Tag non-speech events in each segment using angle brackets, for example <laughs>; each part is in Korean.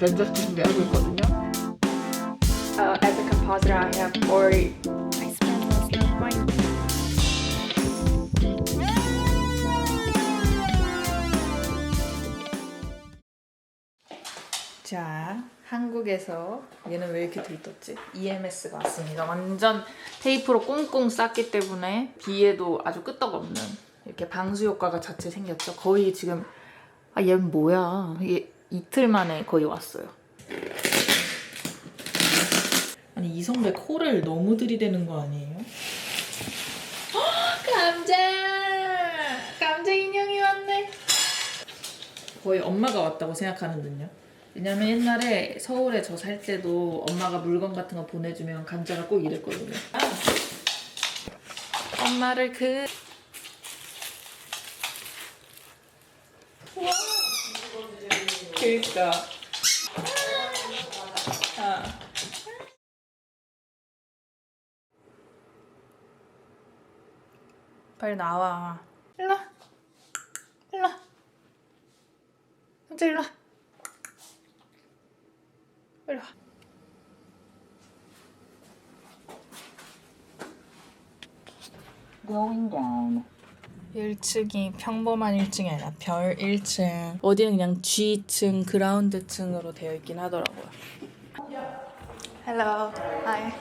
면접 준비하고 있거든요. Uh, as a compositor, I have already. I spent most of my 자, 한국에서 얘는 왜 이렇게 들떴지? EMS가 왔습니다. 완전 테이프로 꽁꽁 쌌기 때문에 뒤에도 아주 끄떡없는 이렇게 방수 효과가 자체 생겼죠. 거의 지금 아 얘는 뭐야? 이게 이틀 만에 거의 왔어요. 아니 이성배 코를 너무 들이대는 거 아니에요? 헉, 감자! 감자 인형이 왔네. 거의 엄마가 왔다고 생각하는 듯요. 왜냐면 옛날에 서울에 저 살 때도 엄마가 물건 같은 거 보내주면 감자가 꼭 이랬거든요. 엄마를 그 그니까 아. 빨리 나와 일로 와 일로 와 감자 일로 와 빨리 와. Going down. 1층이 평범한 1층이 아니라 별 1층. 어디는 그냥 G층, 그라운드층으로 되어 있긴 하더라고요. Hello. Hi.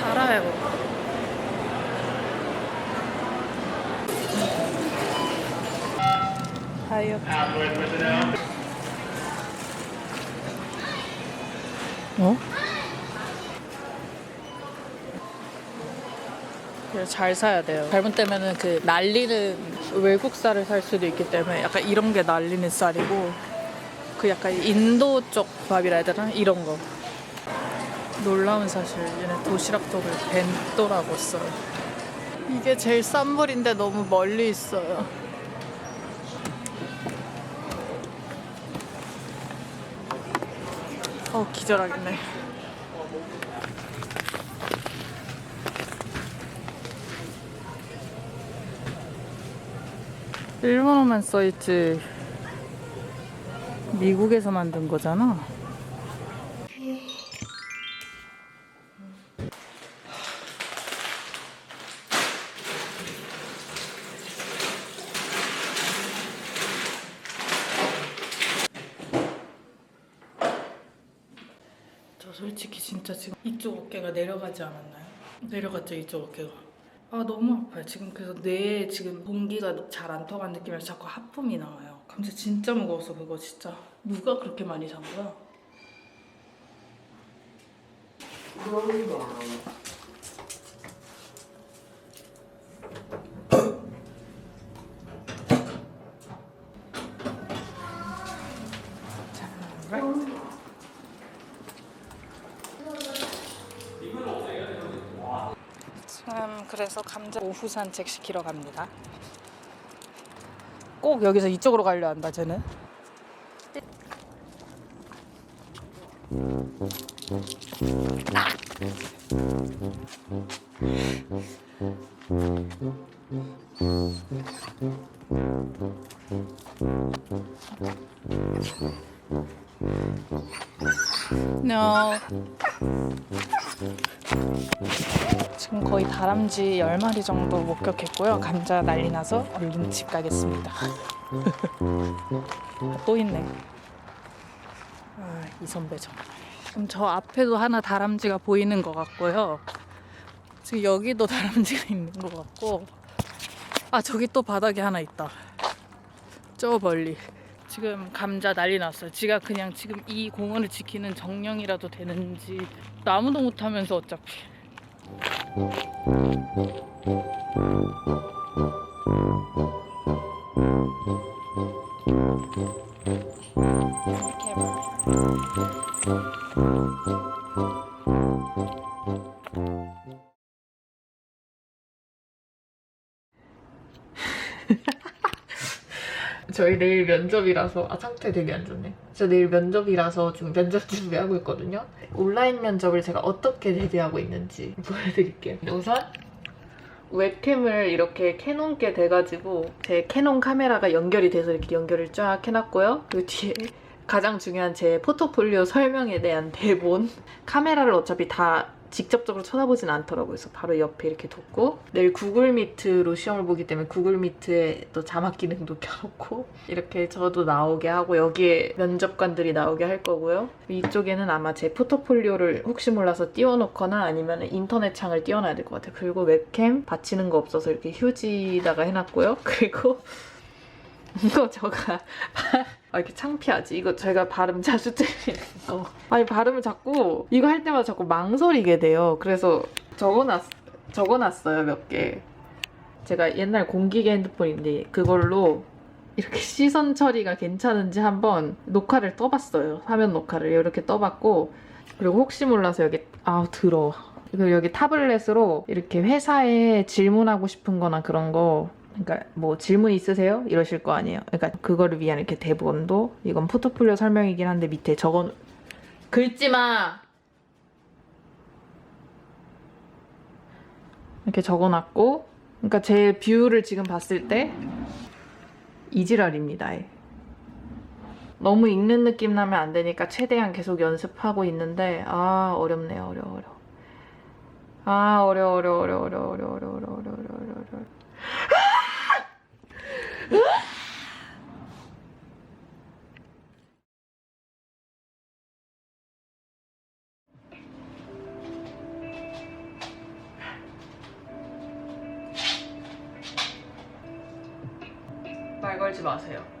달아요. 다이어트. 어? 그래서 잘 사야 돼요. 잘못되면은 그 날리는 외국 쌀을 살 수도 있기 때문에 약간 이런 게 날리는 쌀이고 그 약간 인도 쪽 밥이라 해야 되나? 이런 거. 놀라운 사실 얘네 도시락독을 벤또라고 써요 이게 제일 싼 물인데 너무 멀리 있어요 어 기절하겠네 일본어만 써있지. 미국에서 만든 거잖아. 저 솔직히 진짜 지금 이쪽 어깨가 내려가지 않았나요? 내려갔죠 이쪽 어깨가 아 너무 아파요 지금 그래서 뇌에 지금 공기가 잘 안 통한 느낌이라서 자꾸 하품이 나와요 감자 진짜 무거워서 그거 진짜 누가 그렇게 많이 산 거야? Down. 지금 감자 오후 산책 시키러 갑니다. 꼭 여기서 이쪽으로 가려 한다 쟤는. 다람쥐 10마리 정도 목격했고요. 감자 난리 나서 얼른 집 가겠습니다. 아, <laughs> 또 있네. 아, 이 선배 정말. 지금 저 앞에도 하나 다람쥐가 보이는 것 같고요. 지금 여기도 다람쥐가 <laughs> 있는 것 같고. 아, 저기 또 바닥에 하나 있다. 저 멀리. 지금 감자 난리 났어요. 지가 그냥 지금 이 공원을 지키는 정령이라도 되는지 아무도 못하면서 어차피. Yeah. 내일 면접이라서 아 상태 되게 안 좋네. 진짜 내일 면접이라서 지금 면접 <laughs> 준비하고 있거든요. 온라인 면접을 제가 어떻게 대비하고 있는지 <laughs> 보여드릴게요. 우선 웹캠을 이렇게 켜놓게 돼가지고 제 캐논 카메라가 연결이 돼서 이렇게 연결을 쫙 해놨고요. 그 뒤에 <laughs> 가장 중요한 제 포트폴리오 설명에 대한 대본 카메라를 어차피 다 직접적으로 쳐다보진 않더라고요. 그래서 바로 옆에 이렇게 뒀고 내일 구글 미트로 시험을 보기 때문에 구글 미트에 또 자막 기능도 <laughs> 켜놓고 이렇게 저도 나오게 하고 여기에 면접관들이 나오게 할 거고요. 이쪽에는 아마 제 포트폴리오를 혹시 몰라서 띄워놓거나 아니면 인터넷 창을 띄워놔야 될 것 같아요. 그리고 웹캠 받치는 거 없어서 이렇게 휴지다가 해놨고요. <laughs> 그리고 <laughs> 이거 제가 아 이렇게 창피하지. 이거 제가 발음 자주 틀리는 아니 발음을 자꾸 이거 할 때마다 자꾸 망설이게 돼요. 그래서 적어놨 적어놨어요 몇 개. 제가 옛날 공기계 핸드폰인데 그걸로 이렇게 <laughs> 시선 처리가 괜찮은지 한번 녹화를 떠봤어요. 화면 녹화를 이렇게 떠봤고 그리고 혹시 몰라서 여기 아우 더러워. 그리고 여기 타블렛으로 이렇게 회사에 질문하고 싶은 거나 그런 거 그러니까 뭐 질문 있으세요? 이러실 거 아니에요. 그러니까 그거를 위한 이렇게 대본도 이건 포트폴리오 설명이긴 한데 밑에 적어 긁지 마. 이렇게 적어놨고, 그러니까 제 뷰를 지금 봤을 때 이지랄입니다. 예. 너무 읽는 느낌 나면 안 되니까 최대한 계속 연습하고 있는데 아 어렵네요 어려워 어려워 아 어려워 어려워 어려워 어려워 어려워 어려워 어려워 어려워 어려워 어려워 말 걸지 마세요.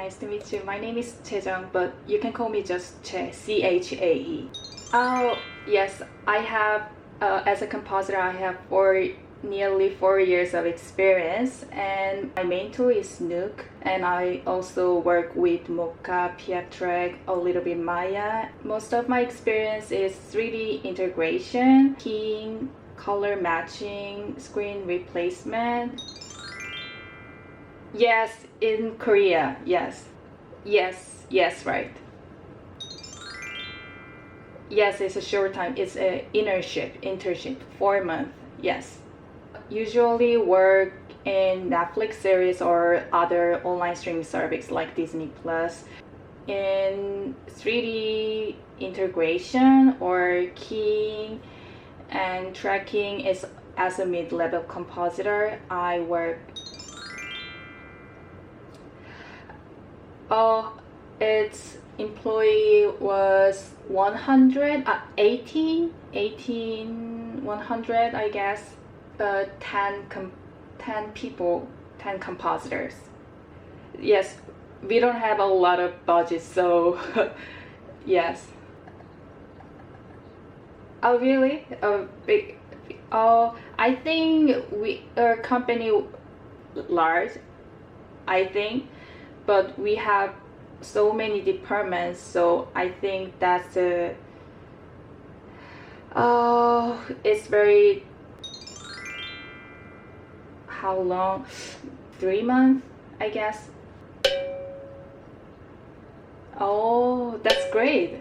Nice to meet you. My name is Che Jung, but you can call me just Che. C H A E. Oh yes, I have. Uh, as a compositor, I have four nearly four years of experience, and my main tool is Nuke, and I also work with Mocha, Pietrek, a little bit Maya. Most of my experience is 3D integration, keying, color matching, screen replacement. Yes, in Korea. Yes, yes, yes, right. Yes, it's a short time. It's an internship, internship, four month. Yes. Usually work in Netflix series or other online streaming service like Disney Plus. In 3D integration or keying and tracking is as a mid-level compositor. I work. Oh, its employee was 100, uh, 18, 18, 100, I guess. Uh, 10, com- 10 people, 10 compositors. Yes, we don't have a lot of budget, so <laughs> yes. Oh, really? Oh, big. Oh, I think we our company large. I think, but we have so many departments, so I think that's a. Oh, it's very. How long? Three months, I guess. Oh, that's great.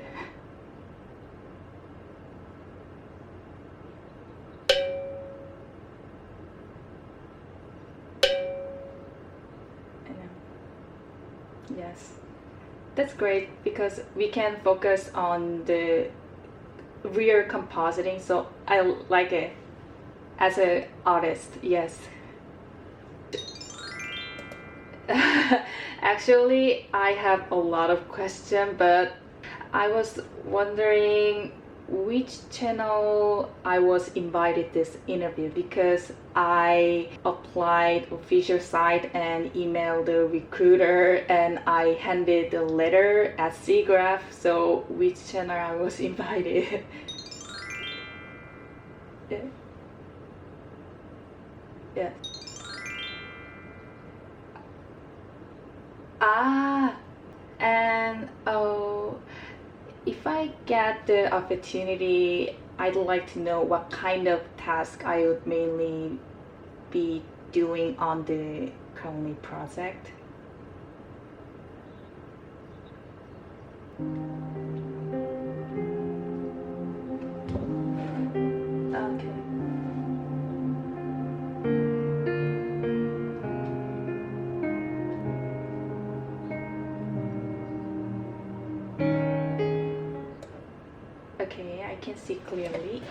I know. Yes. That's great because we can focus on the real compositing, so I like it. as an artist. Yes. <laughs> Actually, I have a lot of questions, but I was wondering which channel I was invited this interview because I applied official site and emailed the recruiter and I handed the letter at SIGGRAPH. So which channel I was <laughs> invited? yeah. Yeah. Ah, and oh, if Get the opportunity, I'd like to know what kind of task I would mainly be doing on the currently project. Okay, I can see clearly.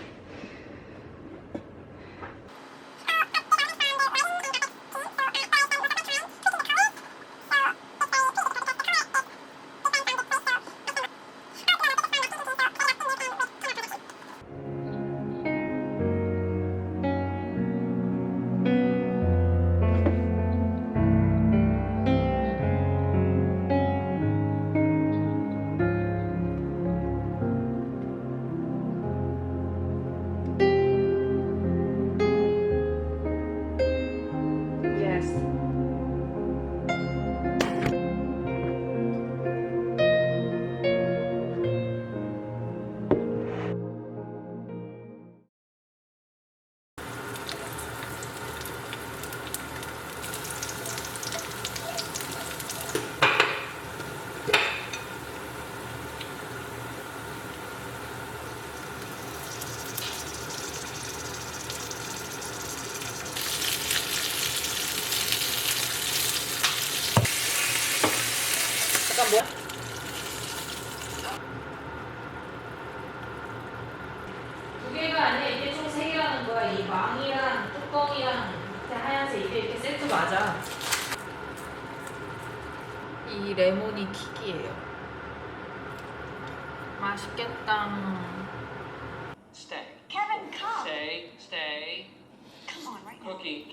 맛있겠다. Stay. Kevin, come. Stay. Stay. Come on, right now. Cookie.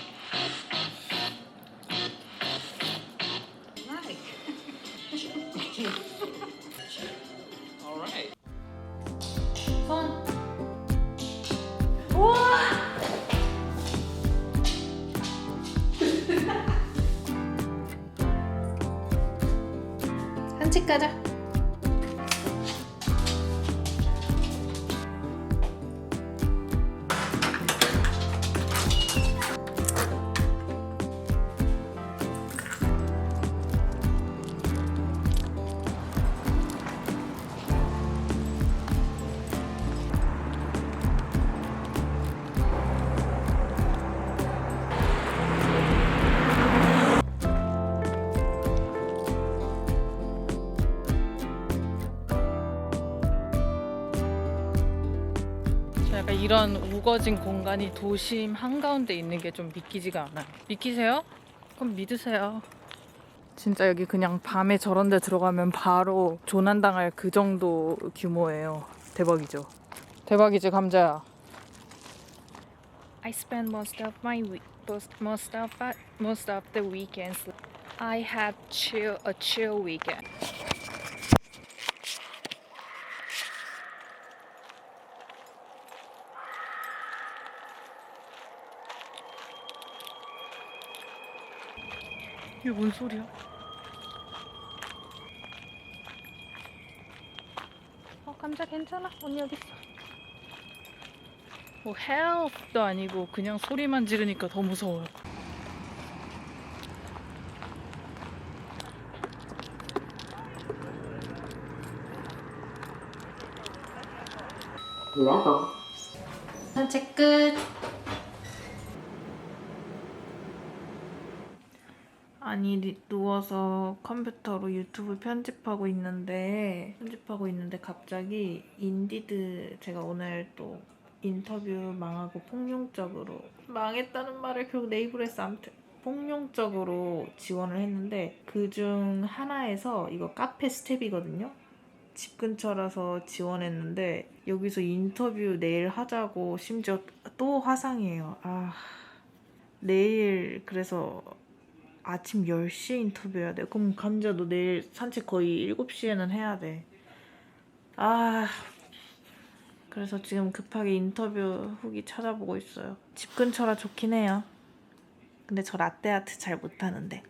이런 우거진 공간이 도심 한가운데 있는 게 좀 믿기지가 않아요. 믿기세요? 그럼 믿으세요. 진짜 여기 그냥 밤에 저런 데 들어가면 바로 조난당할 그 정도 규모예요. 대박이죠. 대박이지, 감자야. I spend most of my week, most, most of most of the weekends. I have chill a chill weekend. 이게 뭔 소리야? 어 감자 괜찮아? 언니 여기 있어. 뭐 헬프도 아니고 그냥 소리만 지르니까 더 무서워요. Level. 산책 끝. 아니 리- 누워서 컴퓨터로 유튜브 편집하고 있는데 편집하고 있는데 갑자기 인디드 제가 오늘 또 인터뷰 망하고 폭룡적으로 망했다는 말을 결국 했어. 아무튼 폭룡적으로 지원을 했는데 그 중 하나에서 이거 카페 스텝이거든요. 집 근처라서 지원했는데 여기서 인터뷰 내일 하자고 심지어 또 화상이에요. 아 내일 그래서 아침 10시에 인터뷰해야 돼 그럼 감자 너 내일 산책 거의 7시에는 해야 돼 아 그래서 지금 급하게 인터뷰 후기 찾아보고 있어요. 집 근처라 좋긴 해요. 근데 저 라떼 아트 잘 못하는데.